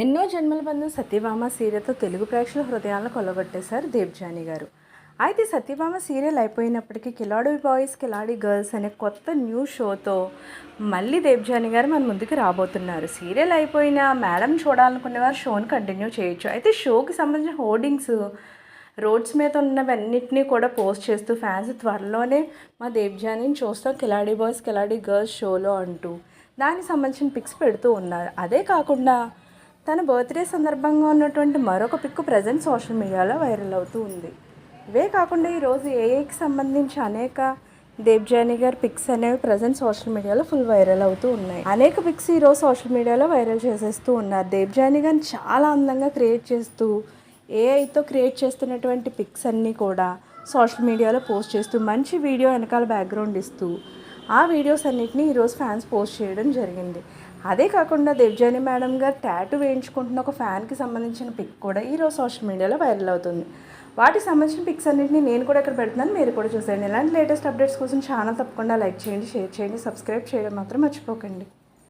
ఎన్నో జన్మల బంధం సత్యభామ సీరియతో తెలుగు ప్రేక్షకుల హృదయాలను కొలగొట్టేశారు దేవ్జాని గారు. అయితే సత్యభామ సీరియల్ అయిపోయినప్పటికీ కిలాడి బాయ్స్ కిలాడి గర్ల్స్ అనే కొత్త న్యూ షోతో మళ్ళీ దేవ్జాని గారు మన ముందుకు రాబోతున్నారు. సీరియల్ అయిపోయిన మేడం చూడాలనుకునే వారు షోని కంటిన్యూ చేయొచ్చు. అయితే షోకి సంబంధించిన హోర్డింగ్స్ రోడ్స్ మీద ఉన్నవన్నిటినీ కూడా పోస్ట్ చేస్తూ ఫ్యాన్స్ త్వరలోనే మా దేవ్జానిని చూస్తాం కిలాడి బాయ్స్ కిలాడి గర్ల్స్ షోలో అంటూ. దానికి సంబంధించిన పిక్స్ పెడుతూ ఉన్నారు. అదే కాకుండా తన బర్త్డే సందర్భంగా ఉన్నటువంటి మరొక pic present social media viral అవుతూ ఉంది. ఇవే కాకుండా ఈరోజు ఏఐకి సంబంధించి అనేక దేవ్జాని గారి పిక్స్ అనేవి ప్రజెంట్ సోషల్ మీడియాలో ఫుల్ వైరల్ అవుతూ ఉన్నాయి. అనేక పిక్స్ ఈరోజు సోషల్ మీడియాలో వైరల్ చేసేస్తూ ఉన్నారు. దేవ్జాని గారిని చాలా అందంగా క్రియేట్ చేస్తూ ఏఐతో క్రియేట్ చేస్తున్నటువంటి పిక్స్ అన్నీ కూడా సోషల్ మీడియాలో పోస్ట్ చేస్తూ మంచి వీడియో వెనకాల బ్యాక్గ్రౌండ్ ఇస్తూ ఆ వీడియోస్ అన్నిటిని ఈరోజు ఫ్యాన్స్ పోస్ట్ చేయడం జరిగింది. అదే కాకుండా దేవ్జాని మేడం గారు ట్యాటూ వేయించుకుంటున్న ఒక ఫ్యాన్కి సంబంధించిన పిక్ కూడా ఈరోజు సోషల్ మీడియాలో వైరల్ అవుతుంది. వాటికి సంబంధించిన పిక్స్ అన్నింటినీ నేను కూడా ఇక్కడ పెడుతున్నాను. మీరు కూడా చూసేయండి. ఇలాంటి లేటెస్ట్ అప్డేట్స్ కోసం ఛానల్ తప్పకుండా లైక్ చేయండి షేర్ చేయండి సబ్స్క్రైబ్ చేయడం మాత్రం మర్చిపోకండి.